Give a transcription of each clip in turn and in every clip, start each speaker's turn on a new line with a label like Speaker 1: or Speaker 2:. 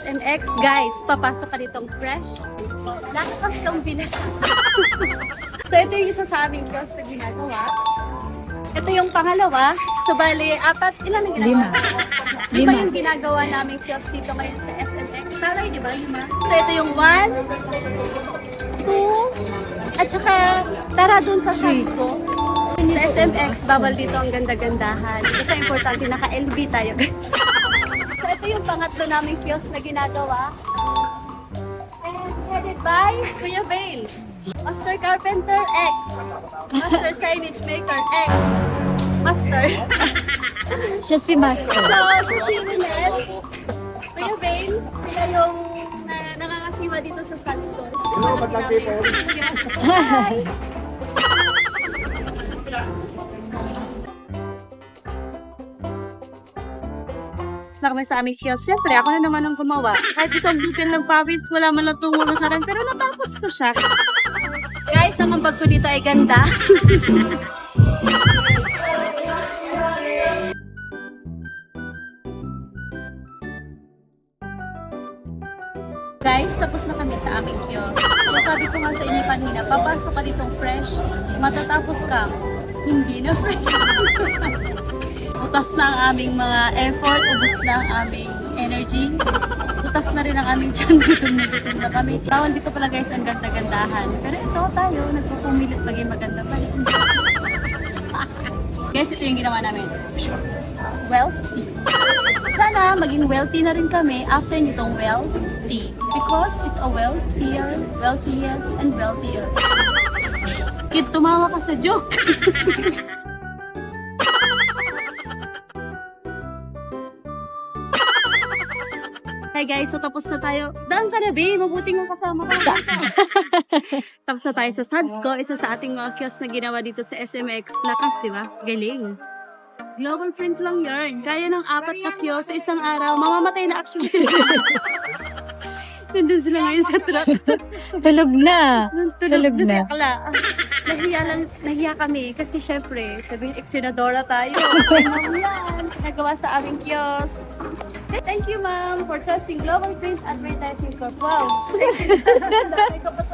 Speaker 1: SMX. Guys, papasok ka ditong fresh. Lakas kang bilis. so, ito yung isa sa aming kiosk na ginagawa. Ito yung pangalawa. So, bali, apat. Ilan ang ginagawa?
Speaker 2: Lima.
Speaker 1: Lima yung ginagawa namin kiosk dito ngayon sa SMX. Taray, di ba? Lima. So, ito yung one, two, at saka tara dun sa
Speaker 2: Three.
Speaker 1: ko. Sa SMX, bawal dito ang ganda-gandahan. Basta importante, naka-LV tayo guys. ito yung pangatlo naming kiosk na ginagawa. And headed by Kuya Vale. Master Carpenter X. Master Signage Maker X. Master.
Speaker 2: Siya si Master.
Speaker 1: So, siya si Rinel. Kuya Vale, sila yung na, nangangasiwa dito sa Sun Store. Hello, maglang people. Hi! Na kami sa aming kiosk. Siyempre, ako na naman ang gumawa. Kahit isang butil ng pawis, wala man lang tumulo sa akin, pero natapos ko siya. Guys, ang bag ko dito ay ganda. Guys, tapos na kami sa aming kiosk. So, sabi ko nga sa inyo kanina, papasok ka ditong fresh, matatapos kang hindi na fresh. Utas na ang aming mga effort, ubos na ang aming energy. Utas na rin ang aming tiyan, gutom na gutom na kami. Bawal dito pala guys ang ganda-gandahan. Pero ito tayo, nagpupumilit maging maganda pa rin. guys, ito yung ginawa namin. Wealthy. Sana maging wealthy na rin kami after nitong wealthy. Because it's a wealthier, wealthiest, and wealthier. Kid, tumawa ka sa joke. Hi guys, so tapos na tayo. Daan ka na, babe. Mabuting ang kasama ka. tapos na tayo sa Sadsco. Isa sa ating mga kiosk na ginawa dito sa SMX. Lakas, di ba? Galing. Global print lang yarn. Kaya ng apat na kiosk sa isang araw. Mamamatay na actually sila. Nandun sila ngayon sa truck.
Speaker 2: Tulog na.
Speaker 1: Tulog,
Speaker 2: Tulog
Speaker 1: na. Kala. Nahiya lang, nahiya kami kasi syempre, sabihin, eksenadora tayo. Ay, ma'am yan. Nagawa sa aming kiosk. Thank you, ma'am, for trusting Global Print Advertising Corp. Wow. Thank you. Dami ko pa.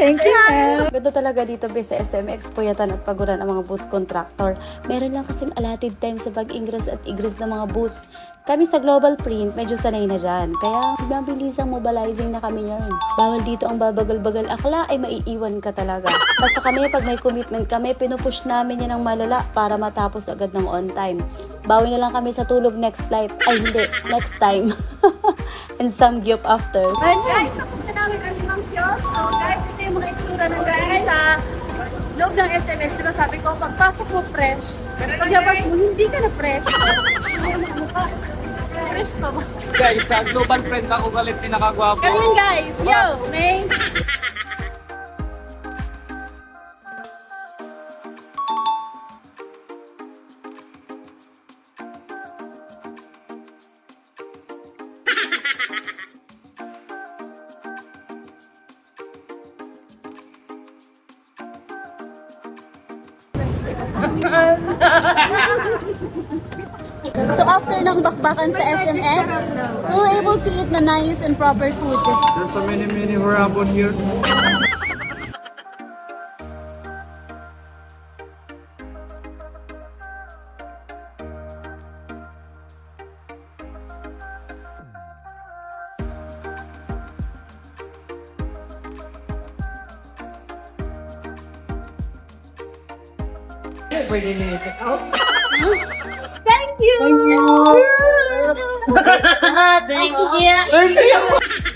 Speaker 2: Thank you, ma'am.
Speaker 3: Ganda talaga dito be sa SMX Puyatan at Paguran ang mga booth contractor. Meron lang kasing allotted time sa pag-ingress at igres ng mga booth. Kami sa Global Print, medyo sanay na dyan. Kaya mabilisang mobilizing na kami yarn. Bawal dito ang babagal-bagal akla ay maiiwan ka talaga. Basta kami, pag may commitment kami, pinupush namin yan ng malala para matapos agad ng on time. Bawi na lang kami sa tulog next life. Ay, hindi. Next time. And some gift after.
Speaker 1: And guys, tapos na namin ang limang kiosk. So guys, ito yung mga itsura ng galing sa loob ng SMS. Diba sabi ko, pagpasok mo fresh, paglabas mo, hindi ka na fresh. Fresh pa ba?
Speaker 4: Guys, sa global friend ako galit din nakagwapo.
Speaker 1: Ganyan guys, yo, May. So after ng bakbakan sa SMX, we were able to eat na nice and proper food.
Speaker 4: There's so many, many horrible here.
Speaker 1: Thank you! Thank you!